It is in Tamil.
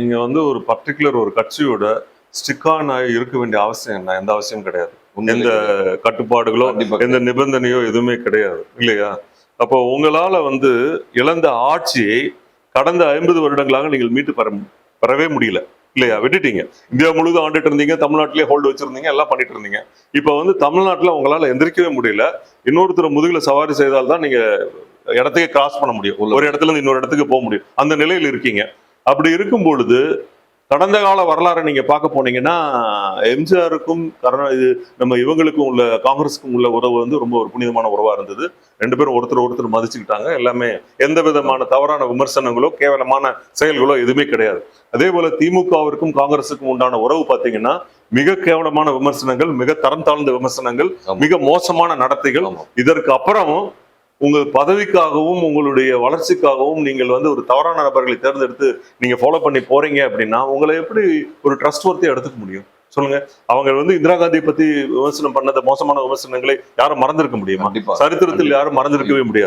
நீங்க வந்து ஒரு பர்டிகுலர் ஒரு கட்சியோட ஸ்டிக்கான இருக்க வேண்டிய அவசியம் என்ன? எந்த அவசியம் கிடையாது. எந்த கட்டுப்பாடுகளோ எந்த நிபந்தனையோ எதுவுமே கிடையாது. இல்லையா? அப்போ உங்களால வந்து இழந்த ஆட்சியை கடந்த ஐம்பது வருடங்களாக நீங்கள் மீட்டு பெற பெறவே முடியல. இல்லையா? விட்டுட்டீங்க. இந்தியா முழுவதும் ஆண்டுட்டு இருந்தீங்க தமிழ்நாட்டிலேயே ஹோல்டு வச்சிருந்தீங்க எல்லாம் பண்ணிட்டு இருந்தீங்க. இப்போ வந்து தமிழ்நாட்டுல உங்களால எந்திரிக்கவே முடியல. இன்னொருத்தர் முதுகுல சவாரி செய்தால் தான் நீங்க இடத்தையே கிராஸ் பண்ண முடியும். ஒரு இடத்துல இருந்து இன்னொரு இடத்துக்கு போக முடியும். அந்த நிலையில் இருக்கீங்க. அப்படி இருக்கும் பொழுது கடந்த கால வரலாறை நீங்க பார்க்க போனீங்கன்னா எம்ஜிஆருக்கும் கருணா இது நம்ம இவங்களுக்கும் உள்ள காங்கிரஸுக்கும் உள்ள உறவு வந்து ரொம்ப ஒரு புனிதமான உறவா இருந்தது ரெண்டு பேரும் ஒருத்தர் ஒருத்தர் மதிச்சுக்கிட்டாங்க எல்லாமே எந்த விதமான தவறான விமர்சனங்களோ கேவலமான செயல்களோ எதுவுமே கிடையாது அதே போல திமுகவிற்கும் காங்கிரஸுக்கும் உண்டான உறவு பார்த்தீங்கன்னா மிக கேவலமான விமர்சனங்கள் மிக தரம் தாழ்ந்த விமர்சனங்கள். மிக மோசமான நடத்தைகள். இதற்கு அப்புறமும் உங்கள் பதவிக்காகவும் உங்களுடைய வளர்ச்சிக்காகவும் நீங்கள் வந்து ஒரு தவறான நபர்களை தேர்ந்தெடுத்து நீங்க ஃபாலோ பண்ணி போறீங்க அப்படின்னா உங்களை எப்படி ஒரு ட்ரஸ்ட் ஒர்த்தியா எடுத்துக்க முடியும்? சொல்லுங்க. அவங்க வந்து இந்திரா காந்தியை பத்தி விமர்சனம் பண்ணத மோசமான விமர்சனங்களை யாரும் மறந்திருக்க முடியுமா? கண்டிப்பா. சரித்திரத்தில் யாரும் மறந்திருக்கவே முடியாது.